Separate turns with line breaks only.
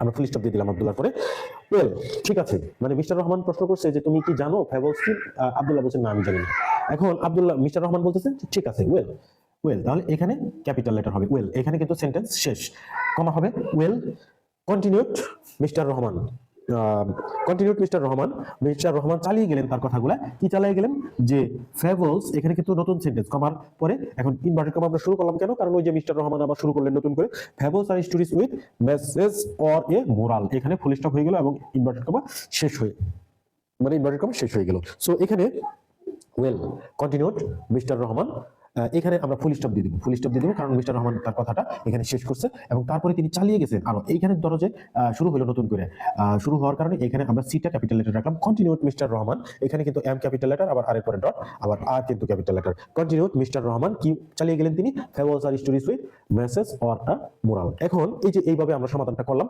আমরা full stop দিয়ে দিলাম আব্দুল্লাহ পরে। ওয়েল ঠিক আছে। মানে মিস্টার রহমান প্রশ্ন করছে যে, তুমি কি জানো ফ্যাবলস কি আব্দুল্লাহ বলছেন না, আমি জানি না। এখন আব্দুল্লাহ, মিস্টার রহমান বলতেছে ঠিক আছে ওয়েল ওয়েল তাহলে এখানে ক্যাপিটাল লেটার হবে। ওয়েল এখানে কিন্তু সেন্টেন্স শেষ। কমা হবে। Well continued mister Rahman. Continued mister Rahman. Mister Rahman চালিয়ে গেলেন তার কথাগুলা। কি চালিয়ে গেলেন? যে ফেবলস এখানে কিন্তু নতুন সেন্টেন্স কমার পরে এখন ইনভার্টেড কমা আমরা শুরু করলাম কেন? কারণ ওই যে মিস্টার রহমান আবার শুরু করলেন নতুন করে। Fables are stories with message or a moral এখানে ফুল স্টপ হয়ে গেল এবং ইনভার্টেড কমা শেষ হয়ে মানে ইনভার্টেড কমা শেষ হয়ে গেল। সো এখানে ওয়েল কন্টিনিউড মিস্টার রহমান। এখানে আমরা ফুল স্টপ দিয়ে দিব ফুল স্টপ দিয়ে দিব, কারণ মিস্টার রহমান তার কথাটা এখানে শেষ করছে এবং তারপরে তিনি চালিয়ে গেছেন আরও। এইখানে ধরো যে শুরু হলো নতুন করে। শুরু হওয়ার কারণে এখানে আমরা সিটা ক্যাপিটাল লেটার রাখলাম কন্টিনিউড মিস্টার রহমান। এখানে কিন্তু এম ক্যাপিটাল লেটার আবার আর পরে ডট আবার আর কিন্তু capital letter continued mister Rahman, কি চালিয়ে গেলেন তিনি? Fables are stories with message or a moral এখন এই যে এইভাবে আমরা সমাধানটা করলাম